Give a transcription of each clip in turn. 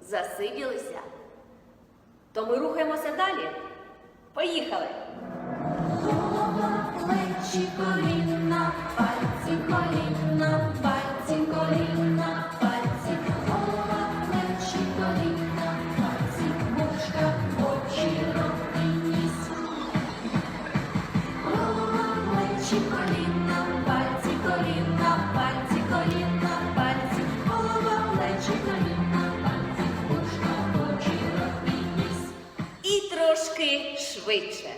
засиділися. То ми рухаємося далі. Поїхали! Голова, Плечі, коліна, пальці, коліна, пальці, коліна, пальці, голова, плечі, коліна, пальці, вушка, очі, рот і ніс. Голова, плечі, коліна, швидше.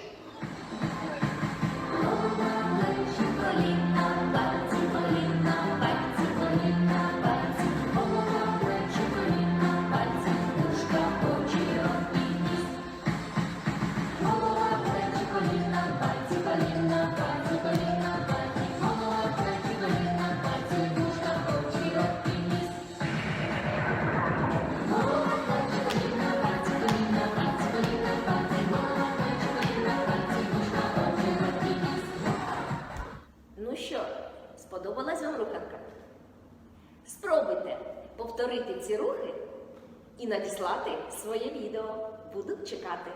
Сподобалась вам? Спробуйте повторити ці рухи і надіслати своє відео. Буду чекати.